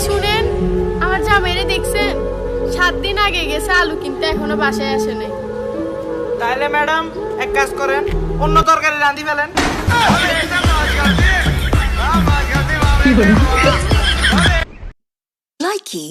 শুনেন আমার জামাইরে দেখছেন সাত দিন আগে গেছে আলু কিনতে এখনও বাসায় আসে নাই তাহলে ম্যাডাম এক কাজ করেন অন্য তরকারি রাঁধি ফেলেন Likey.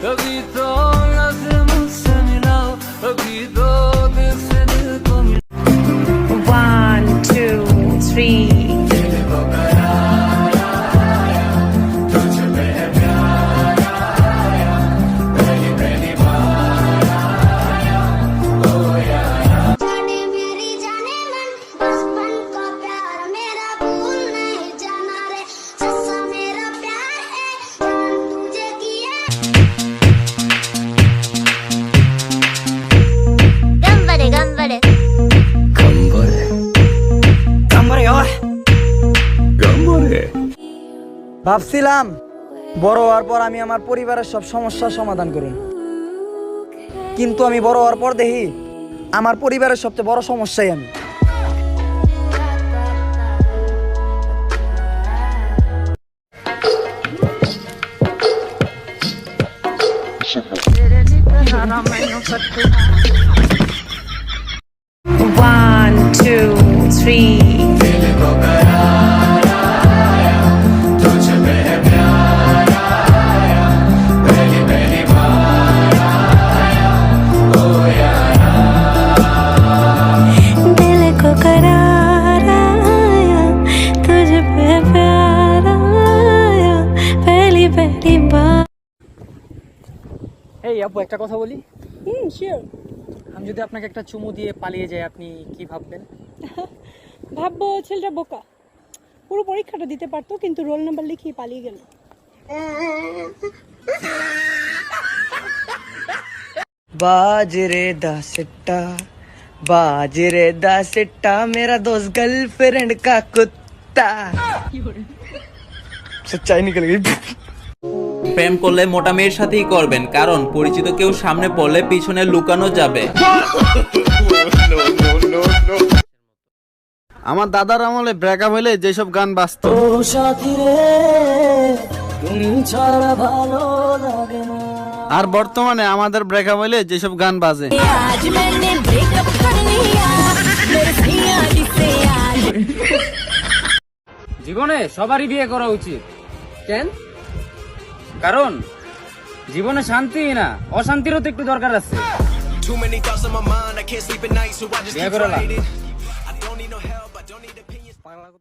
Cause it's ভাবছিলাম বড় হওয়ার পর আমি আমার পরিবারের সব সমস্যার সমাধান করুন কিন্তু আমি বড় হওয়ার পর দেখি আমার পরিবারের সবচেয়ে বড় সমস্যাই আমি। One, এই আপু একটা কথা বলি হুম শিওর আমি যদি আপনাকে একটা চুমু দিয়ে পালিয়ে যাই আপনি কি ভাববেন ভাববো ছেলেটা বোকা পুরো পরীক্ষাটা দিতে পারতো কিন্তু রোল নাম্বার লিখিয়ে পালিয়ে গেল बाज रे दा सिट्टा बाज रे दा सिट्टा मेरा दोस्त गर्लफ्रेंड का कुत्ता सच्चाई निकल गई প্রেম করলে মোটা মেয়ের সাথেই করবেন কারণ পরিচিত কেউ সামনে পড়লে পিছনে লুকানো যাবে। আমার দাদার আমলে ব্রেকআপ হলে যেসব গান বাজত। আর বর্তমানে আমাদের ব্রেকআপ হলে যেসব গান বাজে। জীবনে সবারই বিয়ে করা উচিত। কেন? কারণ জীবনে শান্তি না অশান্তিরও তো একটু দরকার আছে। বিয়ে করে লাভ।